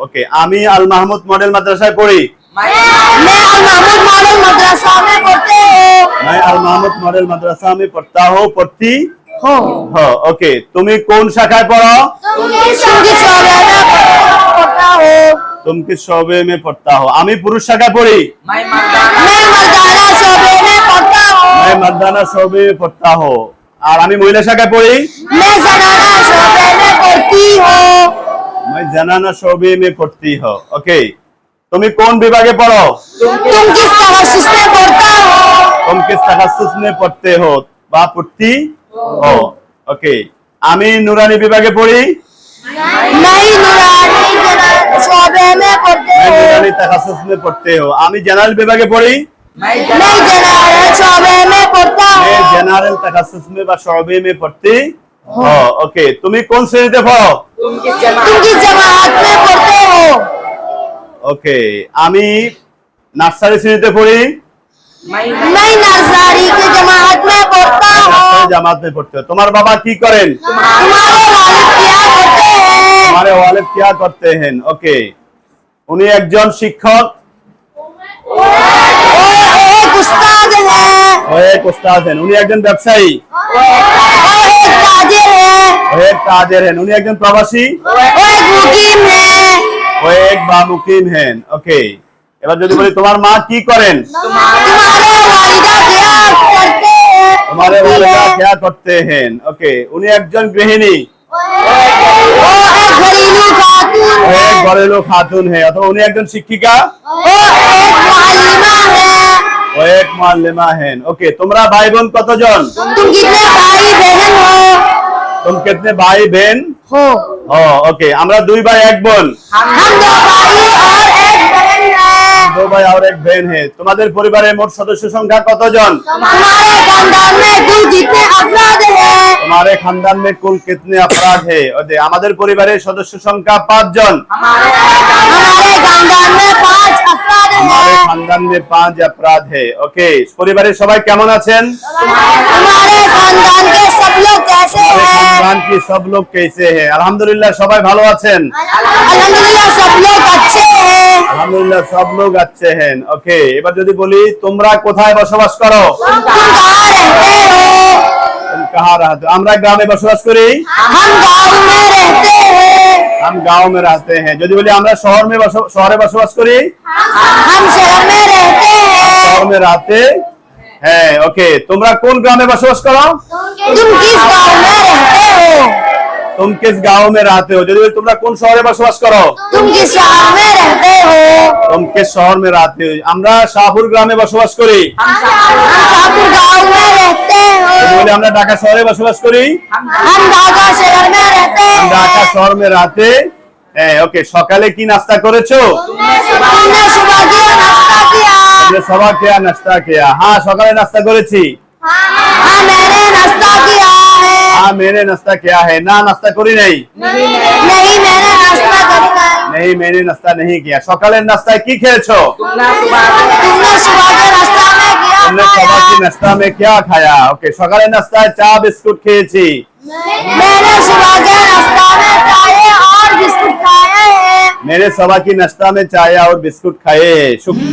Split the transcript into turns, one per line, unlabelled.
ওকে আমি আল মাহমুদ মডেল মাদ্রাসায় পড়ি
मैं अल महमूद मॉडल मदरसा में पढ़ते हो
मैं अल माहमूद मॉडल मद्रासा में पढ़ता हूँ पढ़ती
हो
हो ओके তুমি কোন শাখায় পড়ো
तुम किस शोबे में पढ़ता हो
तुम किस शोबे में पढ़ता हो আমি পুরুষ শাখায় পড়ি
मैं मर्दाना शोबे में पढ़ता हूँ
मैं मर्दाना शोबे में पढ़ता हूँ আর আমি মহিলা শাখায় পড়ি
मैं जनाना शोबे में पढ़ती हूँ
मैं जनाना शोबे में पढ़ती हो ओके তুমি কোন বিভাগে পড়ো
तुम किस तखस्सुस में पढ़ता हो
तुम किस तखस्सुस में पढ़ते हो বা পড়তি हो ওকে আমি নুরানি বিভাগে পড়ি
मैं नूरानी जनाना शोबे में पढ़ते
मैं
हूँ
নুরানি तखस्सुस में पढ़ते हो আমি জেনারেল বিভাগে পড়ি
मैं जनाना शोबे में पढ़ता
मैं
हूँ
জেনারেল तखस्सुस में বা শোবে में पढ़ती हो ওকে তুমি কোন শ্রেণীতে পড়ো
तुम किस जमात में पढ़ते हो
ওকে আমি নার্সারি শ্রেণীতে পড়ি
मैं नर्सरी की जमात में पढ़ता हूँ
নার্সারি জামাত में पढ़ते हो তোমার বাবা কি করেন
तुम्हारे वालिद क्या करते हैं
তোমারে ওয়ালিদ क्या करते हैं ওকে উনি একজন শিক্ষক
वो एक उस्ताद है
ও এক উস্তাদ হেন উনি একজন ব্যবসায়ী
वो एक ताजिर है
ও এক হেন। উনি একজন প্রবাসী? এক বা হেন। ওকে। এবার যদি বলি তোমার মা কি করেন? তোমার খেয়া করতে হেন। ওকে। উনি একজন গৃহিণী? ঘরেলু খাতুন হ্যাঁ অথবা উনি একজন শিক্ষিকা? ওয়েক মাল্লেমা হেন। ওকে। তোমরা ভাই বোন কতজন?
तुम कितने भाई बहन हो
তুমি কিতনে ভাই বোন
हो
ও ওকে আমরা দুই ভাই এক বোন
हम दो भाई और एक बहन हैं
দো ভাই আর এক বোন হে তোমাদের পরিবারের মোট সদস্য সংখ্যা কতজন
तुम्हारे खानदान में कुल कितने अफराद हैं
তোমারে খানদান মে কুল কিতনে আফরাদ হে ওদে আমাদের পরিবারের সদস্য সংখ্যা পাঁচজন
हमारे खानदान में पांच अफराद
हमारे
हैं
खानदान में पांच अपराध है ओके পরিবারের সবাই কেমন আছেন
हमारे खानदान के सब लोग कैसे
हमारे
हैं
खानदान की सब लोग कैसे हैं আলহামদুলিল্লাহ সবাই ভালো আছেন
अल्हम्दुलिल्लाह सब लोग अच्छे हैं
আলহামদুলিল্লাহ সব লোক अच्छे हैं ওকে এবার যদি বলি তোমরা কোথায় বসবাস করো
तुम कहाँ रहते हो
तुम कहाँ रहते हो? আমরা গ্রামে বসবাস করি
हम गांव में रहते हैं
हम गांव में रहते हैं যদি বলি আমরা শহর में বস- শহরে বসবাস করি
हम शहर में रहते हैं
শহর में रहते হ্যাঁ ওকে তোমরা কোন গ্রামে বসবাস করো
तुम किस गांव में रहते हो
तुम किस गांव में रहते हो যদি বলি তোমরা কোন শহরে বসবাস করো
तुम किस शहर में रहते हो
तुम किस शहर में रहते हो আমরা শাহপুর গ্রামে বসবাস করি
हम शाहपुर गांव में रहते
যদি
हैं
বলি আমরা ঢাকা শহরে বসবাস করি
हम ढाका शहर में रहते
हम
हैं
ঢাকা শহর में रहते হ্যাঁ ওকে সকালে কি নাস্তা করেছো যে সবা কেয়া নাস্তা কেয়া হ্যাঁ সকালে নাস্তা করেছি
हाँ मैंने नाश्ता किया है
হ্যাঁ মেনে নাস্তা কেয়া है না নাস্তা করি নাই
नहीं मैंने नाश्ता करा
नहीं मैंने नाश्ता नहीं किया সকালের নাস্তায় কি খেয়েছো
तुमने सुबह के नाश्ता में किया
तुमने सवा की नाश्ता में क्या खाया ओके সকালের নাস্তায় চা বিস্কুট খেয়েছি
मैंने सुबह के नाश्ता में चाय और बिस्कुट खाए हैं
मेरे सवा की नाश्ता में चाय और बिस्कुट खाए शुक्र